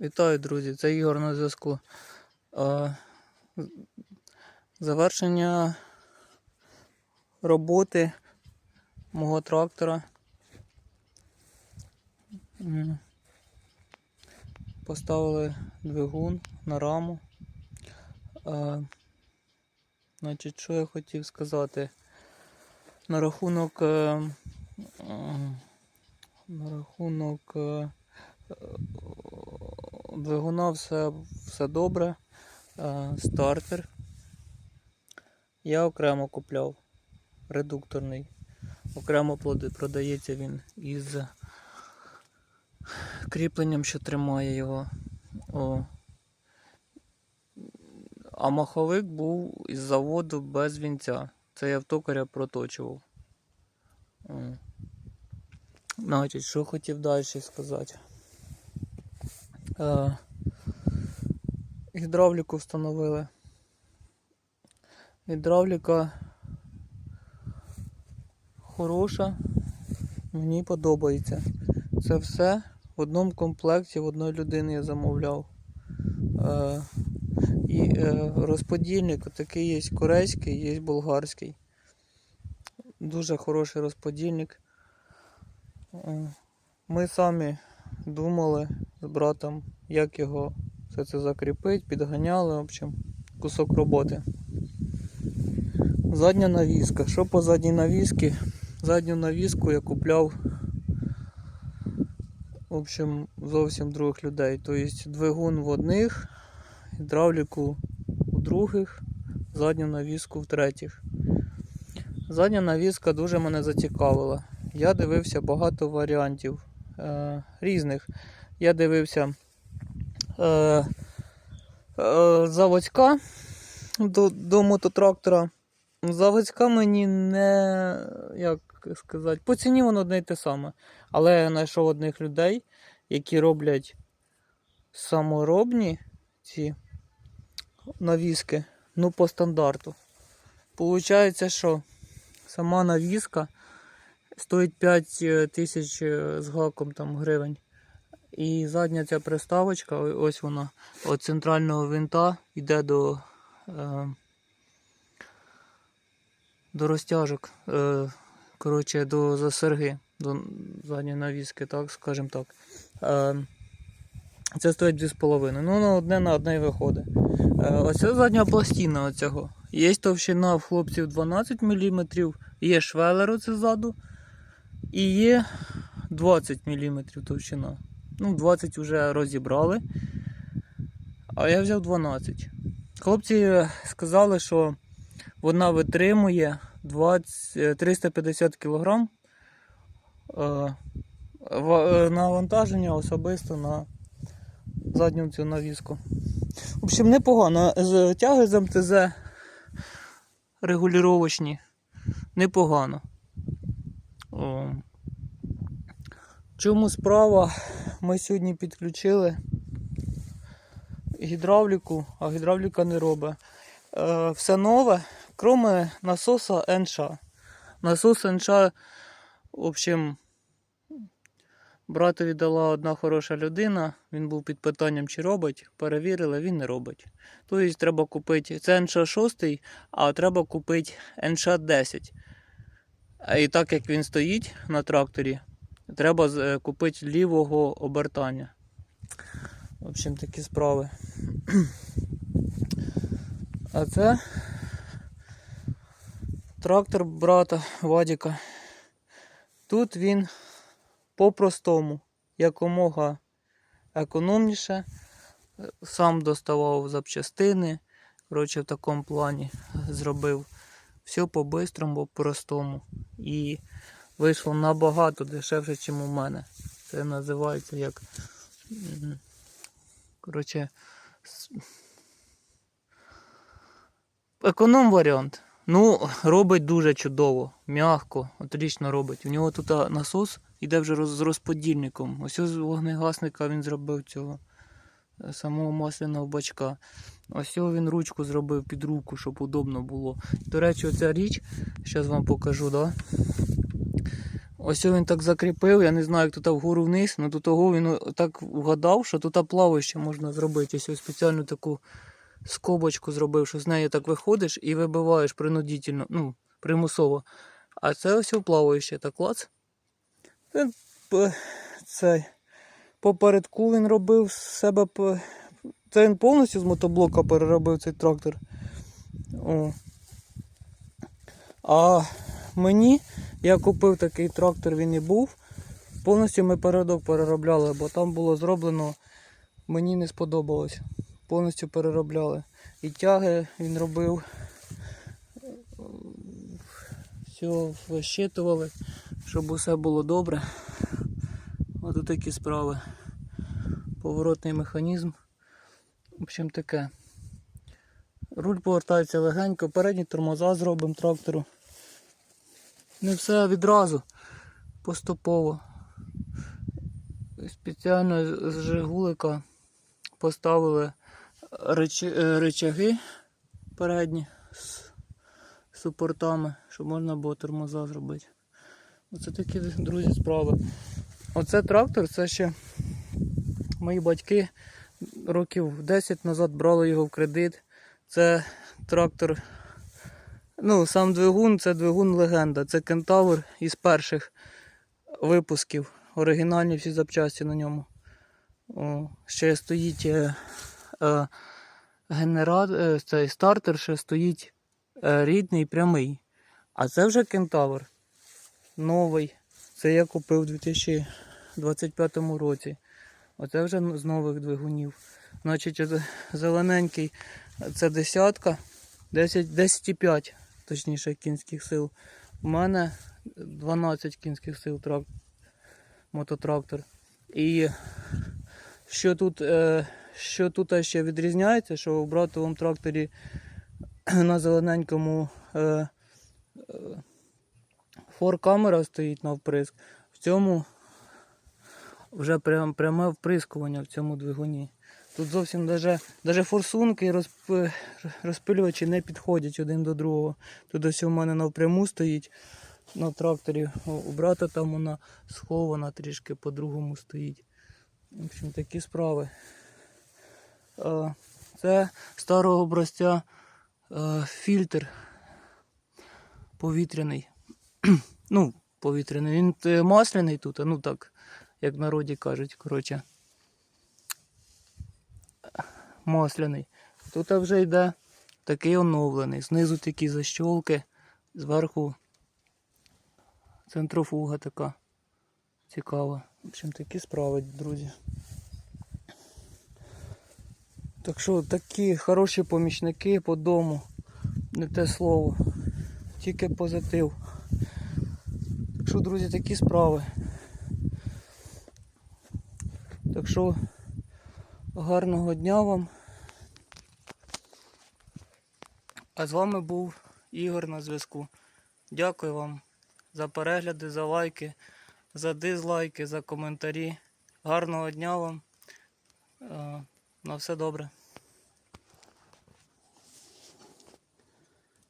Вітаю, друзі! Це Ігор на зв'язку. Е, Завершення роботи мого трактора. Поставили двигун на раму. Е, Значить, що я хотів сказати? На рахунок. е, На рахунок. е, Двигуна все, все добре. Е, Стартер. Я окремо купляв. Редукторний. Окремо продається він із кріпленням, що тримає його. О. А маховик був із заводу без вінця. Це я в токаря проточував. Значить, що хотів далі сказати. Е, Гідравліку встановили. Гідравліка хороша, мені подобається. Це все в одному комплекті в одної людини я замовляв. Е, і е, розподільник такий є корейський, є болгарський. Дуже хороший розподільник. Е, Ми самі думали з братом, як його все це закріпити, підганяли, в общем, кусок роботи. Задня навіска. Що по задній навісці? Задню навіску я купляв в общем, зовсім других людей. Тобто двигун в одних, гідравліку у других, задню навіску в третіх. Задня навіска дуже мене зацікавила. Я дивився багато варіантів е, різних. Я дивився е, е, заводська до, до мототрактора. Заводська мені не, як сказати, по ціні воно одне й те саме. Але я знайшов одних людей, які роблять саморобні ці навіски, ну по стандарту. Получається, що сама навіска стоїть 5 тисяч е, з гаком там гривень. І задня ця приставочка, ось вона, від центрального винта йде до, е, до розтяжок. Е, коротше, до засерги, до задньої навіски, так, скажімо так. Е, це стоїть 2,5. Ну, на одне на одне й виходить. Е, ось це задня пластина оцього. Є товщина в хлопців 12 мм, є швелер оце ззаду. І є 20 мм товщина. Ну, 20 вже розібрали. А я взяв 12. Хлопці сказали, що вона витримує 20, е, 350 кг ва- навантаження особисто на задню цю навіску. В общем, непогано. Тяги з МТЗ регулювачні. Непогано. Чому справа? Ми сьогодні підключили гідравліку, а гідравліка не робить. Е, все нове, кроме насоса НШ. Насос НШ, в общем, братові дала одна хороша людина. Він був під питанням, чи робить. Перевірили, він не робить. Тобто треба купити. Це НШ 6, а треба купити НШ 10. І так як він стоїть на тракторі, треба е, купити лівого обертання. В общем, такі справи. А це трактор брата Вадіка. Тут він по-простому, якомога економніше. Е, Сам доставав запчастини. Коротше, в такому плані зробив все по-бистрому, по-простому. І вийшло набагато дешевше, ніж у мене. Це називається як. Коротше, економ варіант. Ну, робить дуже чудово, м'яко, отлично робить. У нього тут насос іде вже роз- з розподільником. Ось з вогнегасника він зробив цього е, самого масляного бачка. Ось він ручку зробив під руку, щоб удобно було. До речі, оця річ, зараз вам покажу, да? Ось він так закріпив, я не знаю, як тут вгору вниз, але тут того він так вгадав, що тут плавище можна зробити. Ось спеціальну таку скобочку зробив, що з неї так виходиш і вибиваєш принудительно, ну, примусово. А це ось плаваще, так клац. П- цей, попередку він робив з себе. Це він повністю з мотоблока переробив цей трактор. О. А мені я купив такий трактор, він і був. Повністю ми передок переробляли, бо там було зроблено, мені не сподобалось. Повністю переробляли. І тяги він робив. Все вищитували, щоб усе було добре. Ось такі справи. Поворотний механізм. В общем таке. Руль повертається легенько, передні тормоза зробимо трактору. Не все відразу, поступово. Спеціально з- Жигулика поставили речі- е, речаги передні з супортами, щоб можна було тормоза зробити. Оце такі, друзі, справи. Оце трактор, це ще мої батьки років 10 назад брали його в кредит. Це трактор. Ну, сам двигун це двигун легенда. Це кентавр із перших випусків. Оригінальні всі запчасті на ньому. О, ще стоїть е, е, генератор, е, цей стартер, ще стоїть е, рідний прямий. А це вже кентавр. Новий. Це я купив у 2025 році. Оце вже з нових двигунів. Значить, зелененький це десятка, 10, 10,5 точніше кінських сил. У мене 12 кінських сил трак, мототрактор. І що тут, е, що тут ще відрізняється, що у братовому тракторі на зелененькому е, е, фор-камера стоїть навприск. В цьому вже прям, пряме вприскування в цьому двигуні. Тут зовсім даже, даже форсунки розп... розпилювачі не підходять один до другого. Тут ось у мене напряму стоїть на тракторі. У у брата там вона схована трішки по-другому стоїть. В общем, такі справи. Е, Це старого образця е, фільтр повітряний. ну, повітряний. Він е, масляний тут, ну так, як в народі кажуть, коротше. Масляний. Тут вже йде такий оновлений. Знизу такі защолки, зверху центрофуга така. Цікава. В общем, такі справи, друзі. Так що такі хороші помічники по дому. Не те слово. Тільки позитив. Так що, друзі, такі справи. Так що гарного дня вам. А з вами був Ігор на зв'язку. Дякую вам за перегляди, за лайки, за дизлайки, за коментарі. Гарного дня вам. Е, На все добре.